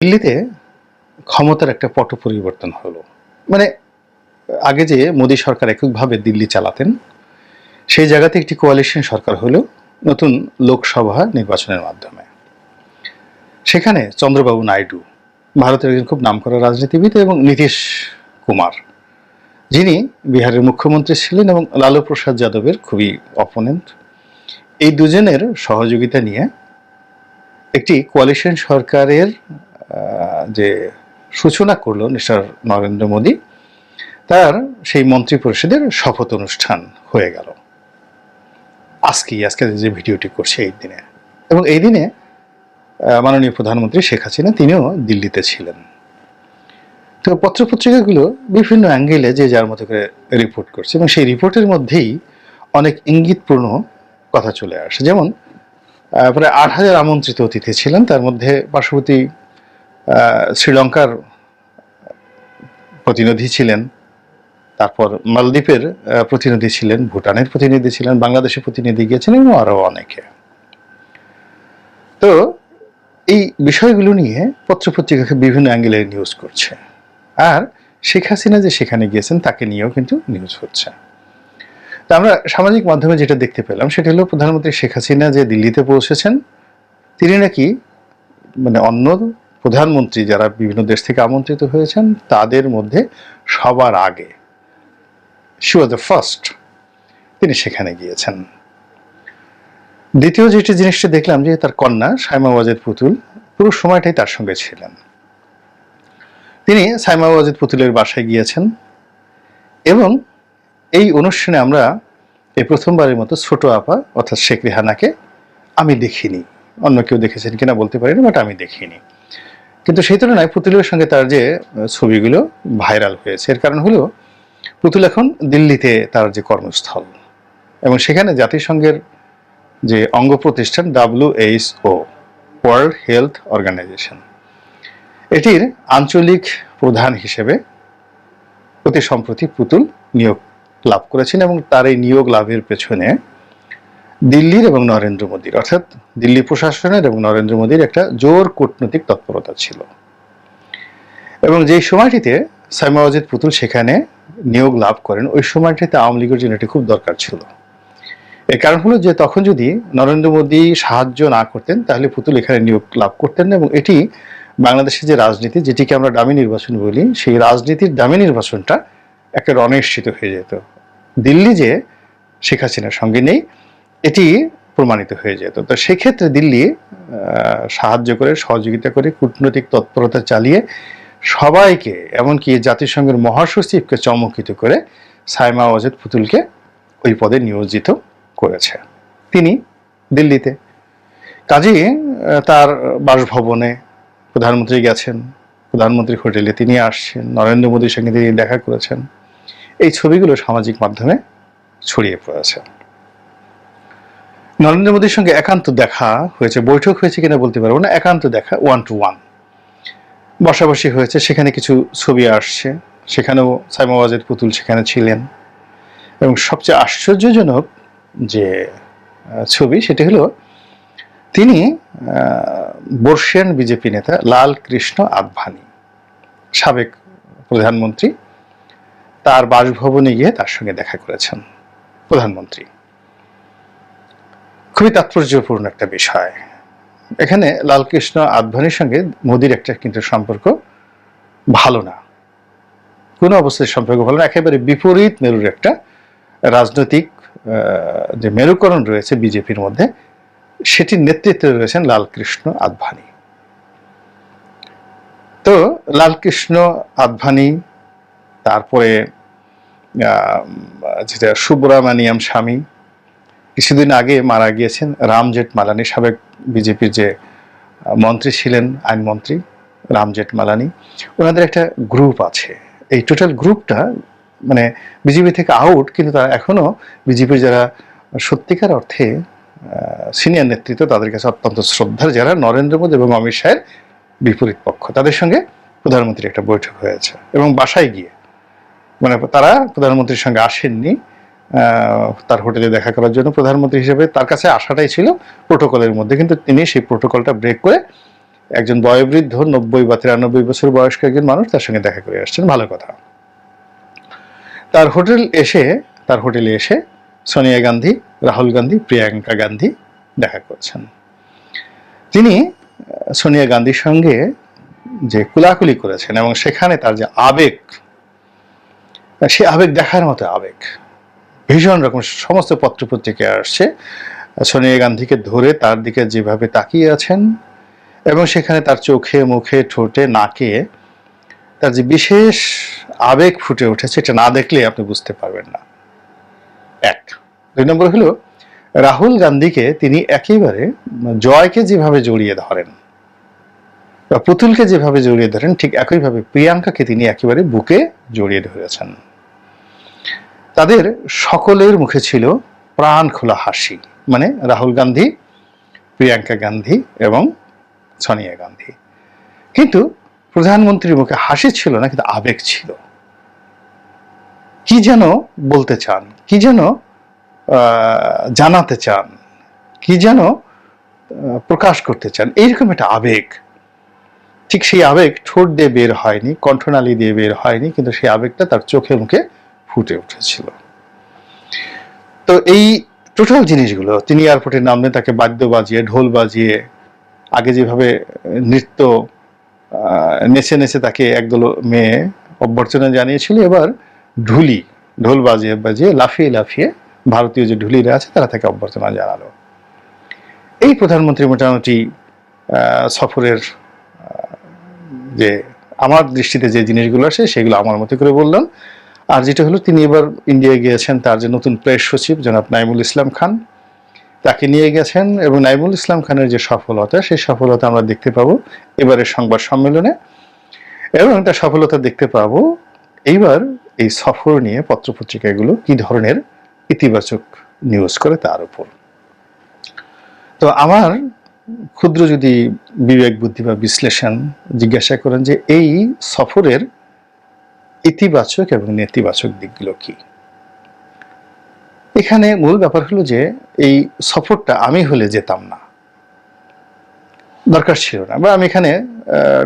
দিল্লিতে ক্ষমতার একটা পট পরিবর্তন হলো। মানে আগে যে মোদী সরকার এককভাবে দিল্লি চালাতেন, সেই জায়গাতে একটি কোয়ালিশন সরকার হলো নতুন লোকসভা নির্বাচনের মাধ্যমে। সেখানে চন্দ্রবাবু নাইডু, ভারতের একজন খুব নামকরা রাজনীতিবিদ এবং নীতিশ কুমার, যিনি বিহারের মুখ্যমন্ত্রী ছিলেন এবং লালু প্রসাদ যাদবের খুবই অপোনেন্ট এই দুজনের সহযোগিতা নিয়ে একটি কোয়ালিশন সরকারের যে সূচনা করল মিস্টার নরেন্দ্র মোদী, তার সেই মন্ত্রী পরিষদের শপথ অনুষ্ঠান হয়ে গেল। আজকেই, আজকে যে ভিডিওটি করছে এই দিনে। এবং এই দিনে মাননীয় প্রধানমন্ত্রী শেখ হাসিনা, তিনিও দিল্লিতে ছিলেন। তো পত্রপত্রিকাগুলো বিভিন্ন অ্যাঙ্গেলে যে যার মতো করে রিপোর্ট করছে, এবং সেই রিপোর্টের মধ্যেই অনেক ইঙ্গিতপূর্ণ কথা চলে আসে। যেমন প্রায় আট হাজার আমন্ত্রিত অতিথি ছিলেন, তার মধ্যে পার্শ্ববর্তী শ্রীলঙ্কার প্রতিনিধি ছিলেন, তারপর মালদ্বীপের প্রতিনিধি ছিলেন, ভুটানের প্রতিনিধি ছিলেন, বাংলাদেশের প্রতিনিধি গিয়েছেন এবং আরও অনেকে। তো এই বিষয়গুলো নিয়ে পত্রপত্রিকাকে বিভিন্ন অ্যাঙ্গেলে নিউজ করছে। আর শেখ হাসিনা যে সেখানে গিয়েছেন, তাকে নিয়েও কিন্তু নিউজ হচ্ছে। তা আমরা সামাজিক মাধ্যমে যেটা দেখতে পেলাম, সেটা হলো প্রধানমন্ত্রী শেখ হাসিনা যে দিল্লিতে পৌঁছেছেন, তিনি নাকি মানে অন্য প্রধানমন্ত্রী যারা বিভিন্ন দেশ থেকে আমন্ত্রিত হয়েছেন, তাদের মধ্যে সবার আগে শি ওয়াজ দ্য ফার্স্ট তিনি সেখানে গিয়েছেন। দ্বিতীয় যেটি জিনিসটি দেখলাম যে তার কন্যা সাইমা ওয়াজেদ পুতুল পুরো সময়টাই তার সঙ্গে ছিলেন। তিনি সাইমা ওয়াজেদ পুতুলের বাসায় গিয়েছেন এবং এই অনুষ্ঠানে আমরা এই প্রথমবারের মতো ছোট আপা অর্থাৎ শেখ রেহানাকে আমি দেখিনি। অন্য কেউ দেখেছেন কিনা বলতে পারি না বাট আমি দেখিনি। কিন্তু সেই তুলনায় পুতুলের সঙ্গে তার যে ছবিগুলো ভাইরাল হয়েছে, এর কারণ হলো পুতুল এখন দিল্লিতে তার যে কর্মস্থল এবং সেখানে জাতিসংঘের যে অঙ্গ প্রতিষ্ঠান ডাব্লিউএইচও ওয়ার্ল্ড হেলথ অর্গানাইজেশন এটির আঞ্চলিক প্রধান হিসেবে অতি সম্প্রতি পুতুল নিয়োগ লাভ করেছেন এবং তার এই নিয়োগ লাভের পেছনে দিল্লির এবং নরেন্দ্র মোদীর, অর্থাৎ দিল্লি প্রশাসনের এবং নরেন্দ্র মোদীর একটা জোর কূটনৈতিক তৎপরতা ছিল। এবং যেই সময়টিতে সাইমা ওয়াজিদ পুতুল সেখানে নিয়োগ লাভ করেন, ওই সময়টিতে আওয়ামী লীগের জন্য এটি খুব দরকার ছিল। এর কারণ হলো যে তখন যদি নরেন্দ্র মোদী সাহায্য না করতেন, তাহলে পুতুল এখানে নিয়োগ লাভ করতেন এবং এটি বাংলাদেশের যে রাজনীতি, যেটিকে আমরা দামি নির্বাচন বলি, সেই রাজনীতির দামি নির্বাচনটা একটা অনিশ্চিত হয়ে যেত। দিল্লি যে শেখ হাসিনার সঙ্গে নেই এটি প্রমাণিত হয়ে যেত। তো সেক্ষেত্রে দিল্লি সাহায্য করে, সহযোগিতা করে, কূটনৈতিক তৎপরতা চালিয়ে সবাইকে, এমনকি জাতিসংঘের মহাসচিবকে চমকিত করে সাইমা ওয়াজেদ পুতুলকে ওই পদে নিয়োজিত করেছে। তিনি দিল্লিতে। কাজেই তার বাসভবনে প্রধানমন্ত্রী গেছেন, প্রধানমন্ত্রী হোটেলে তিনি আসছেন, নরেন্দ্র মোদীর সঙ্গে তিনি দেখা করেছেন। এই ছবিগুলো সামাজিক মাধ্যমে ছড়িয়ে পড়েছে। নরেন্দ্র মোদীর সঙ্গে একান্ত দেখা হয়েছে, বৈঠক হয়েছে কিনা বলতে পারব না, একান্ত দেখা ওয়ান টু ওয়ান বসাবসি হয়েছে, সেখানে কিছু ছবি আসছে, সেখানেও সাইমা ওয়াজেদ পুতুল সেখানে ছিলেন। এবং সবচেয়ে আশ্চর্যজনক যে ছবি সেটি হলো, তিনি বর্ষিয়ান বিজেপি নেতা লাল কৃষ্ণ আদভানি সাবেক প্রধানমন্ত্রী, তার বাসভবনে গিয়ে তার সঙ্গে দেখা করেছেন প্রধানমন্ত্রী। খুবই তাৎপর্যপূর্ণ একটা বিষয়। এখানে লালকৃষ্ণ আদভানির সঙ্গে মোদির একটা কিন্তু সম্পর্ক ভালো না। কোনো অবস্থায় সম্পর্ক ভালো না, একেবারে বিপরীত মেরুর একটা রাজনৈতিক যে মেরুকরণ রয়েছে বিজেপির মধ্যে, সেটির নেতৃত্বে রয়েছেন লালকৃষ্ণ আদভানি তো লালকৃষ্ণ আদভানি তারপরে যেটা সুব্রমণিয়াম স্বামী কিছুদিন আগে মারা গিয়েছেন রামজেঠ মালানি, সাবেক বিজেপির যে মন্ত্রী ছিলেন আইনমন্ত্রী রামজেঠ মালানি। ওনাদের একটা গ্রুপ আছে। এই টোটাল গ্রুপটা মানে বিজেপি থেকে আউট কিন্তু তারা এখনও বিজেপির যারা সত্যিকার অর্থে সিনিয়র নেতৃত্ব, তাদের কাছে অত্যন্ত শ্রদ্ধার যারা নরেন্দ্র মোদী এবং অমিত শাহের বিপরীত পক্ষ। তাদের সঙ্গে প্রধানমন্ত্রীর একটা বৈঠক হয়েছে এবং বাসায় গিয়ে মানে তারা প্রধানমন্ত্রীর সঙ্গে আসেননি। তার হোটেলে দেখা করার জন্য প্রধানমন্ত্রী হিসেবে তার কাছে আসাটাই ছিল প্রোটোকলের মধ্যে। কিন্তু তিনি সেই প্রোটোকলটা ব্রেক করে একজন বয়োবৃদ্ধ, নব্বই বা তিরানব্বই বছর বয়স্ক একজন মানুষ তার সঙ্গে দেখা করে আসছেন। ভালো কথা। তার হোটেল এসে, তার হোটেলে এসে সোনিয়া গান্ধী, রাহুল গান্ধী, প্রিয়াঙ্কা গান্ধী দেখা করছেন। তিনি সোনিয়া গান্ধীর সঙ্গে যে কুলাকুলি করেছেন এবং সেখানে তার যে আবেগ, সে আবেগ দেখার মতো আবেগ ভীষণ রকম সমস্ত পত্রপত্রিকায় আসছে। সোনিয়া গান্ধীকে ধরে তার দিকে যেভাবে তাকিয়ে আছেন এবং সেখানে তার চোখে, মুখে, ঠোঁটে, নাকে তার যে বিশেষ আবেগ ফুটে উঠেছে এটা না দেখলে আপনি বুঝতে পারবেন না। এক। দুই নম্বর হলো, রাহুল গান্ধীকে তিনি একেবারে জয়কে যেভাবে জড়িয়ে ধরেন বা পুতুলকে যেভাবে জড়িয়ে ধরেন, ঠিক একইভাবে প্রিয়াঙ্কাকে তিনি একেবারে বুকে জড়িয়ে ধরেছেন। তাদের সকলের মুখে ছিল প্রাণ খোলা হাসি মানে রাহুল গান্ধী, প্রিয়াঙ্কা গান্ধী এবং সোনিয়া গান্ধী। কিন্তু প্রধানমন্ত্রীর মুখে হাসি ছিল না, কিন্তু আবেগ ছিল। কি যেন বলতে চান, কি যেন জানাতে চান, কি যেন প্রকাশ করতে চান, এইরকম একটা আবেগ। ঠিক সেই আবেগ ঠোঁট দিয়ে বের হয়নি, কণ্ঠনালী দিয়ে বের হয়নি, কিন্তু সেই আবেগটা তার চোখে, মুখে ফুটে উঠেছিল। তো এই টোটাল জিনিসগুলো, তিনি এয়ারপোর্টে নামলে তাকে বাদ্য বাজিয়ে, ঢোল বাজিয়ে, আগে যেভাবে নৃত্য নেচে নেচে তাকে একদল মেয়ে অভ্যর্থনা জানিয়েছিল, এবার ঢুলি, ঢোল বাজিয়ে বাজিয়ে লাফিয়ে লাফিয়ে ভারতীয় যে ঢুলিরা আছে, তারা তাকে অভ্যর্থনা জানালো। এই প্রধানমন্ত্রী মোটামুটি সফরের যে আমার দৃষ্টিতে যে জিনিসগুলো আছে সেগুলো আমার মতো করে বললাম। আর যেটা হলো, তিনি এবার ইন্ডিয়ায় গিয়েছেন তার যে নতুন প্রেস সচিব জনাব নাইমুল ইসলাম খান। তাকে নিয়ে গেছেন এবং নাইমুল ইসলাম খানের যে সফলতা, সেই সফলতা আমরা দেখতে পাবো এবারের সংবাদ সম্মেলনে। এবং তার সফলতা দেখতে পাবো এইবার এই সফর নিয়ে পত্রপত্রিকাগুলো কি ধরনের ইতিবাচক নিউজ করে তার উপর। তো আমার ক্ষুদ্র যদি বিবেক বুদ্ধি বা বিশ্লেষণ জিজ্ঞাসা করেন যে এই সফরের ইতিবাচক এবং নেতিবাচক দিকগুলো কি? এখানে মূল ব্যাপার হলো যে এই সফরটা আমি হলে যেতাম না। দরকার ছিল না। বা আমি এখানে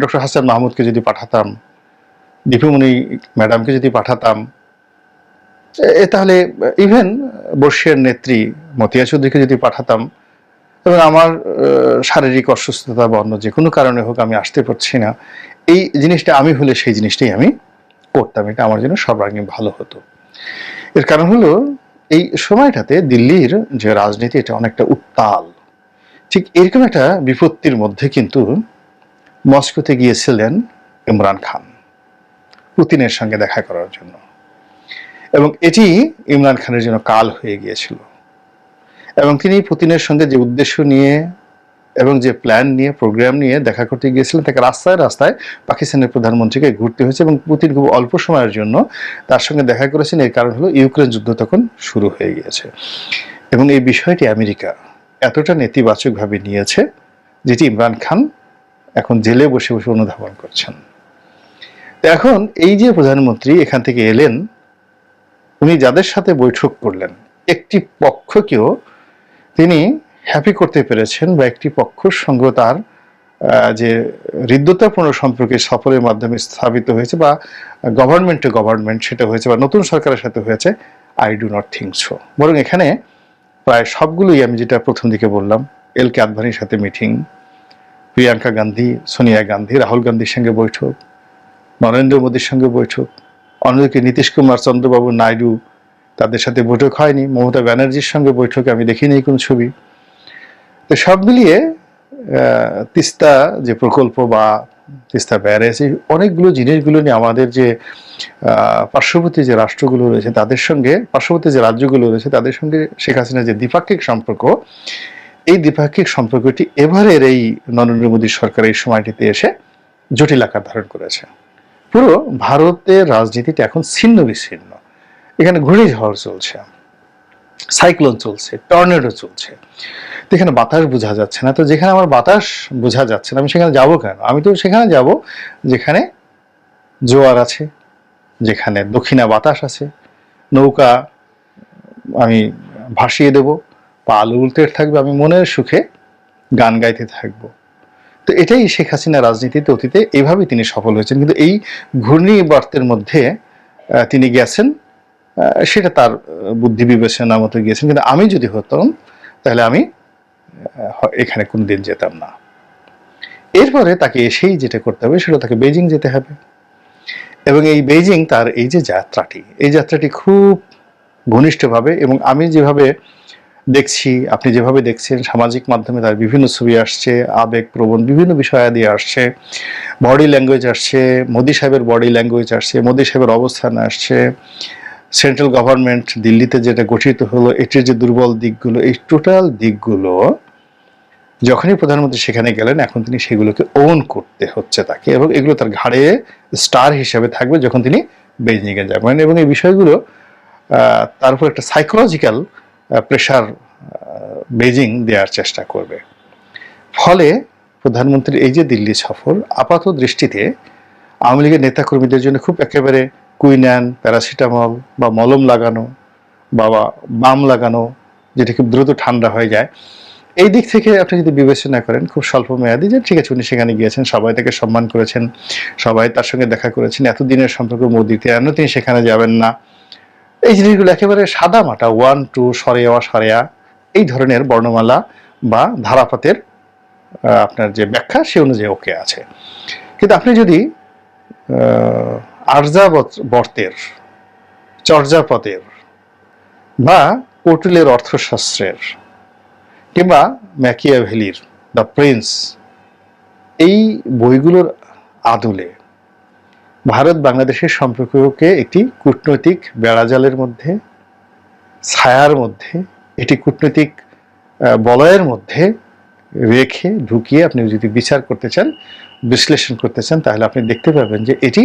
ডক্টর হাসান মাহমুদকে যদি পাঠাতাম, দীপুমণি ম্যাডামকে যদি পাঠাতাম, এ তাহলে ইভেন বর্ষিয়ার নেত্রী মতিয়া চৌধুরীকে যদি পাঠাতাম, এবং আমার শারীরিক অসুস্থতা বা অন্য যে কোনো কারণে হোক আমি আসতে পারছি না, এই জিনিসটা আমি হলে সেই জিনিসটাই আমি করতাম, এটা আমার জন্য সর্বাঙ্গীন ভালো হতো। এর কারণ হলো, এই সময়টাতে দিল্লির যে রাজনীতি, এটা অনেকটা উত্তাল। ঠিক এরকম একটা বিপত্তির মধ্যে কিন্তু মস্কোতে গিয়েছিলেন ইমরান খান, পুতিনের সঙ্গে দেখা করার জন্য। এবং এটি ইমরান খানের জন্য কাল হয়ে গিয়েছিল। এবং তিনি পুতিনের সঙ্গে যে উদ্দেশ্য নিয়ে এবং যে প্ল্যান নিয়ে প্রোগ্রাম নিয়ে দেখা করতে গিয়েছিলেন, তাকে রাস্তায় রাস্তায় পাকিস্তানের প্রধানমন্ত্রীকে ঘুরতে হয়েছে এবং পুতিন খুব অল্প সময়ের জন্য তার সঙ্গে দেখা করেছেন। এর কারণ হলো ইউক্রেন যুদ্ধ তখন শুরু হয়ে গিয়েছে। এবং এই বিষয়টি আমেরিকা এতটা নেতিবাচকভাবে নিয়েছে যেটি ইমরান খান এখন জেলে বসে বসে অনুধাবন করছেন। এখন এই যে প্রধানমন্ত্রী এখান থেকে এলেন, উনি যাদের সাথে বৈঠক করলেন, একটি পক্ষকেও তিনি হ্যাপি করতে পেরেছেন বা একটি পক্ষর সঙ্গে তার যে হৃদ্যতাপূর্ণ সম্পর্কে সফরের মাধ্যমে স্থাপিত হয়েছে বা গভর্নমেন্ট টু গভর্নমেন্ট সেটা হয়েছে বা নতুন সরকারের সাথে হয়েছে I do not think so বরং এখানে প্রায় সবগুলোই আমি যেটা প্রথম দিকে বললাম এল কে আদভানির সাথে মিটিং প্রিয়াঙ্কা গান্ধী সোনিয়া গান্ধী রাহুল গান্ধীর সঙ্গে বৈঠক, নরেন্দ্র মোদীর সঙ্গে বৈঠক, অন্যদিকে নীতিশ কুমার, চন্দ্রবাবু নাইডু তাদের সাথে বৈঠক হয়নি, মমতা ব্যানার্জির সঙ্গে বৈঠকে আমি দেখিনি কোনো ছবি। তো সব মিলিয়ে তিস্তা যে প্রকল্প বা তিস্তা ব্যারেজ এই অনেকগুলো জিনিসগুলো নিয়ে আমাদের যে পার্শ্ববর্তী যে রাষ্ট্রগুলো রয়েছে তাদের সঙ্গে, পার্শ্ববর্তী যে রাজ্যগুলো রয়েছে তাদের সঙ্গে শেখ হাসিনার যে দ্বিপাক্ষিক সম্পর্ক, এই দ্বিপাক্ষিক সম্পর্কটি এবারের এই নরেন্দ্র মোদী সরকার এই সময়টিতে এসে জটিল আকার ধারণ করেছে। পুরো ভারতের রাজনীতিটা এখন ছিন্ন বিচ্ছিন্ন। এখানে ঘূর্ণিঝড় চলছে, সাইক্লোন চলছে, টর্নেডো চলছে। এখানে বাতাস বোঝা যাচ্ছে না। তো যেখানে আমার বাতাস বোঝা যাচ্ছে না, আমি সেখানে যাব কেন? আমি তো সেখানে যাব যেখানে জোয়ার আছে, যেখানে দক্ষিণা বাতাস আছে। নৌকা আমি ভাসিয়ে দেব, পা আলু উল্টে থাকবে, আমি মনের সুখে গান গাইতে থাকব। তো এটাই শেখ হাসিনা রাজনীতিতে অতীতে এভাবেই তিনি সফল হয়েছেন। কিন্তু এই ঘূর্ণিবর্তের মধ্যে তিনি গেছেন সেটা তার বুদ্ধি বিবেচনা মতো গিয়েছেন। কিন্তু আমি যদি হতাম, তাহলে আমি এখানে কোনোদিন যেতাম না। এরপরে তাকে এসেই যেটা করতে হবে সেটা তাকে বেজিং যেতে হবে। এবং এই বেজিং তার এই যে যাত্রাটি, এই যাত্রাটি খুব ঘনিষ্ঠভাবে এবং আমি যেভাবে দেখছি, আপনি যেভাবে দেখছেন, সামাজিক মাধ্যমে তার বিভিন্ন ছবি আসছে, আবেগ, প্রবণ বিভিন্ন বিষয়াদি আসছে বডি ল্যাঙ্গুয়েজ আসছে, মোদি সাহেবের বডি ল্যাঙ্গুয়েজ আসছে, মোদি সাহেবের অবস্থান আসছে সেন্ট্রাল গভর্নমেন্ট দিল্লিতে যেটা গঠিত হলো, এটির যে দুর্বল দিকগুলো, এই টোটাল দিকগুলো যখনই প্রধানমন্ত্রী সেখানে গেলেন, এখন তিনি সেগুলোকে ওন করতে হচ্ছে তাকে এবং এগুলো তার ঘাড়ে স্টার হিসেবে থাকবে যখন তিনি বেজিংয়ে যাবেন এবং এই বিষয়গুলো তার উপর একটা সাইকোলজিক্যাল প্রেশার বেজিং দেওয়ার চেষ্টা করবে। ফলে প্রধানমন্ত্রীর এই যে দিল্লি সফর, আপাত দৃষ্টিতে আওয়ামী লীগের নেতাকর্মীদের জন্য খুব একেবারে কুইন্যান প্যারাসিটামল বা মলম লাগানো বা বাম লাগানো, যেটা খুব দ্রুত ঠান্ডা হয়ে যায় এই দিক থেকে আপনি যদি বিবেচনা করেন, খুব স্বল্প মেয়াদি, যে ঠিক আছে, উনি সেখানে গিয়েছেন, সবাই তাকে সম্মান করেছেন, সবাই তার সঙ্গে দেখা করেছেন, এতদিনের সম্পর্ক মোদিতে কেন তিনি সেখানে যাবেন না। এই জিনিসগুলো একেবারে সাদা মাটা ওয়ান টু সরেয়া সরেয়া এই ধরনের বর্ণমালা বা ধারাপাতের আপনার যে ব্যাখ্যা, সে অনুযায়ী ওকে আছে। কিন্তু আপনি যদি আর্যাবর্তের চর্যাপদের বা কৌটিলের অর্থশাস্ত্রের কিংবা ম্যাকিয়াভেলির, দ্য প্রিন্স, এই বইগুলোর আদলে ভারত বাংলাদেশের সম্পর্ককে একটি কূটনৈতিক বেড়াজালের মধ্যে, ছায়ার মধ্যে এটি কূটনৈতিক বলয়ের মধ্যে রেখে ঢুকিয়ে আপনি যদি বিচার করতে চান, বিশ্লেষণ করতে চান, তাহলে আপনি দেখতে পাবেন যে এটি